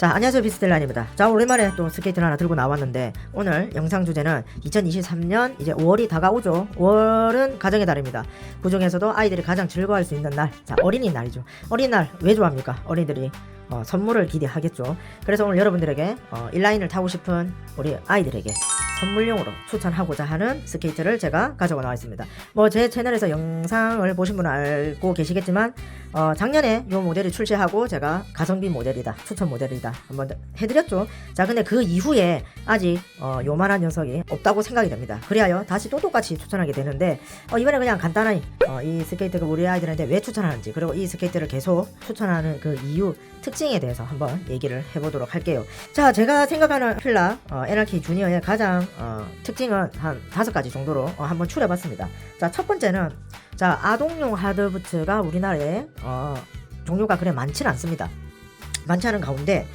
자 안녕하세요. 비스텔란입니다. 자 오랜만에 또 스케이트를 하나 들고 나왔는데 오늘 영상 주제는 2023년 이제 5월이 다가오죠. 5월은 가정의 달입니다. 그 중에서도 아이들이 가장 즐거워할 수 있는 날자 어린이날이죠. 어린이날 왜 좋아합니까? 어린이들이 어, 선물을 기대하겠죠. 그래서 오늘 여러분들에게 어, 인라인을 타고 싶은 우리 아이들에게 선물용으로 추천하고자 하는 스케이트를 제가 가져가 나와 있습니다. 뭐 제 채널에서 영상을 보신 분은 알고 계시겠지만 어, 작년에 이 모델이 출시하고 제가 가성비 모델이다, 추천 모델이다 한번 해드렸죠. 자, 근데 그 이후에 아직 어, 요만한 녀석이 없다고 생각이 됩니다. 그리하여 다시 또 똑같이 추천하게 되는데 어, 이번에 그냥 간단하게 어, 이 스케이트가 우리 아이들한테 왜 추천하는지 그리고 이 스케이트를 계속 추천하는 그 이유 특징에 대해서 한번 얘기를 해보도록 할게요. 자, 제가 생각하는 필라 어, NRK 주니어의 가장 어, 특징은 한 다섯 가지 정도로 어, 한번 추려봤습니다. 자, 첫 번째는 자 아동용 하드부츠가 우리나라에 어, 종류가 그래 많지는 않습니다. 많지 않은 가운데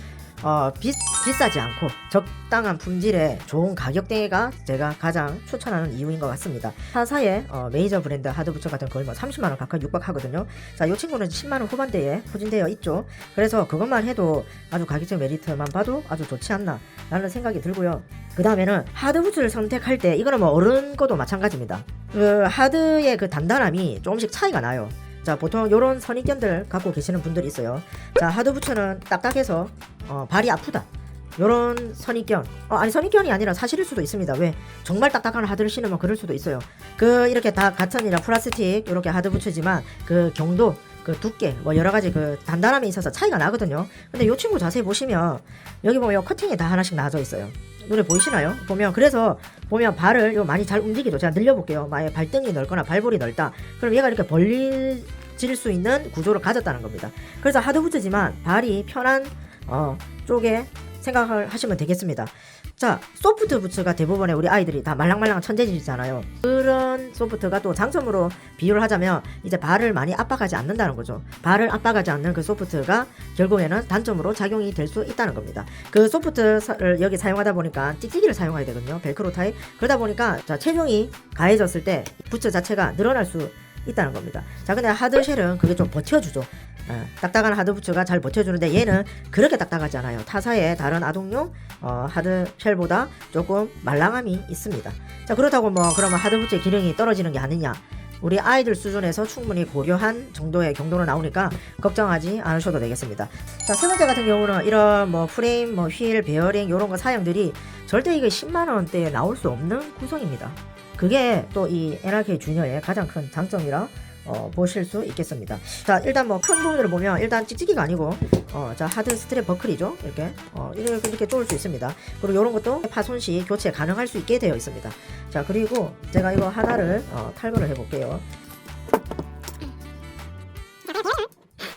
어, 비, 비싸지 않고 적당한 품질의 좋은 가격대가 제가 가장 추천하는 이유인 것 같습니다. 타사의 어, 메이저 브랜드 하드부츠 같은 거의 뭐 30만 원 가까이 육박하거든요. 자, 이 친구는 10만 원 후반대에 포진되어 있죠. 그래서 그것만 해도 아주 가격적 메리트만 봐도 아주 좋지 않나 라는 생각이 들고요. 그 다음에는 하드부츠를 선택할 때 이거는 뭐 어른 거도 마찬가지입니다. 그 하드의 그 단단함이 조금씩 차이가 나요. 자 보통 요런 선입견들 갖고 계시는 분들이 있어요. 자 하드부츠는 딱딱해서 어, 발이 아프다. 요런 선입견 어, 아니 선입견이 아니라 사실일 수도 있습니다 왜 정말 딱딱한 하드를 신으면 그럴 수도 있어요 그 이렇게 다 가천이랑 플라스틱 이렇게 하드 부츠지만 그 경도 그 두께 뭐 여러 가지 그 단단함이 있어서 차이가 나거든요. 근데 요 친구 자세히 보시면 여기 보면 요 커팅이 다 하나씩 나져 있어요. 눈에 보이시나요? 보면 그래서 보면 발을 요 많이 잘 움직이죠. 제가 늘려볼게요. 만약에 발등이 넓거나 발볼이 넓다. 그럼 얘가 이렇게 벌리질 수 있는 구조를 가졌다는 겁니다. 그래서 하드 부츠지만 발이 편한 어, 쪽에 생각을 하시면 되겠습니다. 자, 소프트 부츠가 대부분의 우리 아이들이 다 말랑말랑한 천재질이잖아요. 그런 소프트가 또 장점으로 비유를 하자면 이제 발을 많이 압박하지 않는다는 거죠. 발을 압박하지 않는 그 소프트가 결국에는 단점으로 작용이 될 수 있다는 겁니다. 그 소프트를 여기 사용하다 보니까 찍찍이를 사용해야 되거든요. 벨크로 타입. 그러다 보니까 자, 체중이 가해졌을 때 부츠 자체가 늘어날 수 있다는 겁니다. 자, 근데 하드쉘은 그게 좀 버텨주죠. 어, 딱딱한 하드부츠가 잘 버텨주는데 얘는 그렇게 딱딱하지 않아요. 타사의 다른 아동용 어, 하드쉘보다 조금 말랑함이 있습니다. 자 그렇다고 뭐 그러면 하드부츠의 기능이 떨어지는 게 아니냐? 우리 아이들 수준에서 충분히 고려한 정도의 경도로 나오니까 걱정하지 않으셔도 되겠습니다. 자, 세 번째 같은 경우는 이런 뭐 프레임, 뭐 휠, 베어링 이런 거 사양들이 절대 이게 10만 원대에 나올 수 없는 구성입니다. 그게 또 이 NRK 주니어의 가장 큰 장점이라 어, 보실 수 있겠습니다. 자, 일단 뭐 큰 부분을 보면 일단 찍찍이가 아니고 어, 자 하드 스트랩 버클이죠. 이렇게 어, 이렇게 이렇게 쪼을 수 있습니다. 그리고 이런 것도 파손 시 교체 가능할 수 있게 되어 있습니다. 자, 그리고 제가 이거 하나를 어, 탈거를 해 볼게요.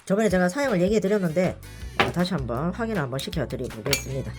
저번에 제가 사용을 얘기해 드렸는데 어, 다시 한번 확인 한번 시켜 드려 보겠습니다.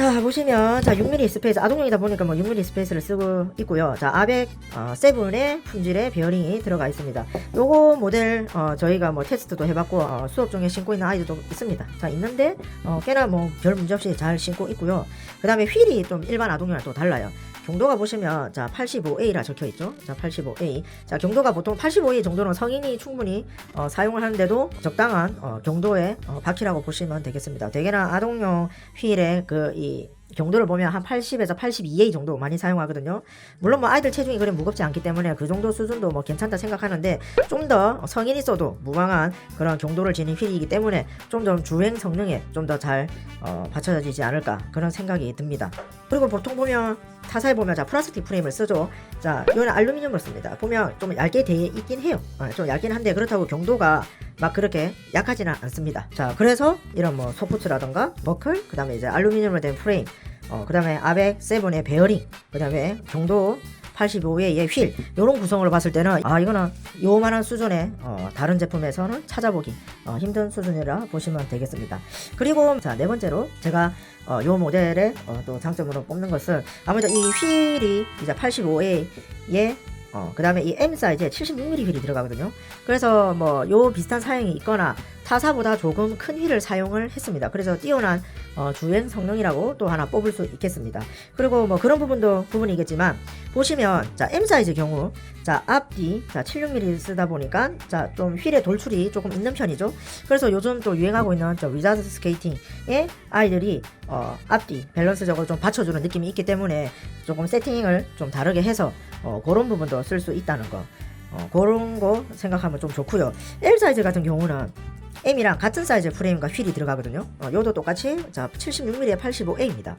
자 보시면 자 6mm 스페이스. 아동용이다 보니까 뭐 6mm 스페이스를 쓰고 있고요. 자 아벡 어, 7의 품질의 베어링이 들어가 있습니다. 요거 모델 어, 저희가 뭐 테스트도 해봤고 어, 수업 중에 신고 있는 아이들도 있습니다. 자 있는데 어, 꽤나 뭐 별 문제 없이 잘 신고 있고요. 그 다음에 휠이 좀 일반 아동용이랑 또 달라요 경도가 보시면 자 85A라 적혀 있죠. 자 85A. 자 경도가 보통 85A 정도는 성인이 충분히 어, 사용을 하는데도 적당한 어, 경도의 어, 바퀴라고 보시면 되겠습니다. 대개나 아동용 휠의 그이 경도를 보면 한 80에서 82A 정도 많이 사용하거든요. 물론 뭐 아이들 체중이 그래 무겁지 않기 때문에 그 정도 수준도 뭐 괜찮다 생각하는데 좀 더 성인이 써도 무방한 그런 경도를 지닌 휠이기 때문에 좀 더 주행 성능에 좀 더잘 어, 받쳐지지 않을까 그런 생각이 듭니다. 그리고 보통 보면 타사에 보면 자 플라스틱 프레임을 쓰죠. 자 이거는 알루미늄을 씁니다. 보면 좀 얇게 돼 있긴 해요. 어, 좀 얇긴 한데 그렇다고 경도가 막 그렇게 약하지는 않습니다. 자 그래서 이런 뭐 소프트라던가 버클 그 다음에 이제 알루미늄으로 된 프레임 어 그 다음에 아벡 7의 베어링 그 다음에 경도 85의 휠 이런 구성을 봤을 때는 아 이거는 요만한 수준의 어, 다른 제품에서는 찾아보기 어, 힘든 수준이라 보시면 되겠습니다. 그리고 자 네 번째로 제가 어, 요 모델의 어, 또 장점으로 뽑는 것은 아무래도 이 휠이 이제 85A의 어, 그 다음에 이 M 사이즈에 76mm 휠이 들어가거든요. 그래서 뭐 요 비슷한 사양이 있거나 타사보다 조금 큰 휠을 사용을 했습니다. 그래서 뛰어난 어, 주행 성능이라고 또 하나 뽑을 수 있겠습니다. 그리고 뭐 그런 부분도 부분이겠지만 보시면 자 M 사이즈 경우 자 앞뒤 자 76mm 쓰다 보니까 자 좀 휠의 돌출이 조금 있는 편이죠. 그래서 요즘 또 유행하고 있는 저 위자드 스케이팅에 아이들이 어, 앞뒤 밸런스적으로 좀 받쳐주는 느낌이 있기 때문에 조금 세팅을 좀 다르게 해서 어, 그런 부분도 쓸 수 있다는 거. 어, 그런 거 생각하면 좀 좋고요. L 사이즈 같은 경우는 M이랑 같은 사이즈 프레임과 휠이 들어가거든요. 어, 요도 똑같이 자 76mm에 85A입니다.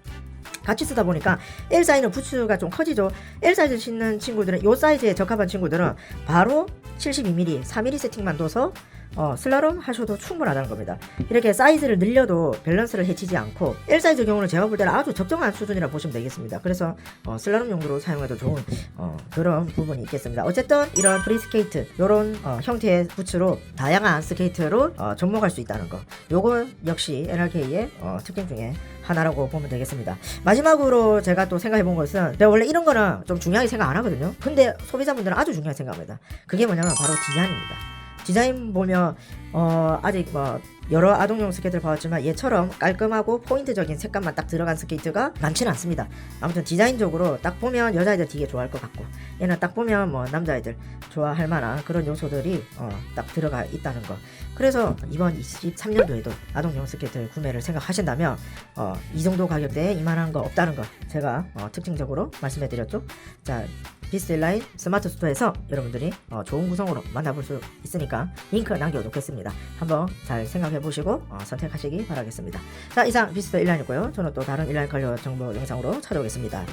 같이 쓰다 보니까 L 사이즈는 부츠가 좀 커지죠. L 사이즈 신는 친구들은 요 사이즈에 적합한 친구들은 바로 72mm, 4mm 세팅만 둬서 어, 슬라롬 하셔도 충분하다는 겁니다. 이렇게 사이즈를 늘려도 밸런스를 해치지 않고 L 사이즈 경우는 제가 볼 때는 아주 적정한 수준이라 보시면 되겠습니다. 그래서 어, 슬라롬 용도로 사용해도 좋은 어, 그런 부분이 있겠습니다. 어쨌든 이런 프리스케이트 이런 어, 형태의 부츠로 다양한 스케이트로 어, 접목할 수 있다는 거. 요거 역시 NRK의 어, 특징 중에 하나라고 보면 되겠습니다. 마지막으로 제가 또 생각해 본 것은 내가 원래 이런 거는 좀 중요하게 생각 안 하거든요. 근데 소비자분들은 아주 중요하게 생각합니다. 그게 뭐냐면 바로 디자인입니다. 디자인 보면 어 아직 뭐 여러 아동용 스케이트를 봐왔지만 얘처럼 깔끔하고 포인트적인 색감만 딱 들어간 스케이트가 많지는 않습니다. 아무튼 디자인적으로 딱 보면 여자애들 되게 좋아할 것 같고 얘는 딱 보면 뭐 남자애들 좋아할 만한 그런 요소들이 어, 딱 들어가 있다는 거. 그래서 이번 23년도에도 아동용 스케이트 구매를 생각하신다면 어, 이 정도 가격대에 이만한 거 없다는 거 제가 어, 특징적으로 말씀해드렸죠. 자 비스라인 스마트 스토어에서 여러분들이 어, 좋은 구성으로 만나볼 수 있으니까 링크 남겨놓겠습니다. 한번 잘 생각해 보시고 어, 선택하시기 바라겠습니다. 자 이상 비스터 1라인이고요. 저는 또 다른 1라인 관련 정보 영상으로 찾아오겠습니다.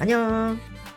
안녕.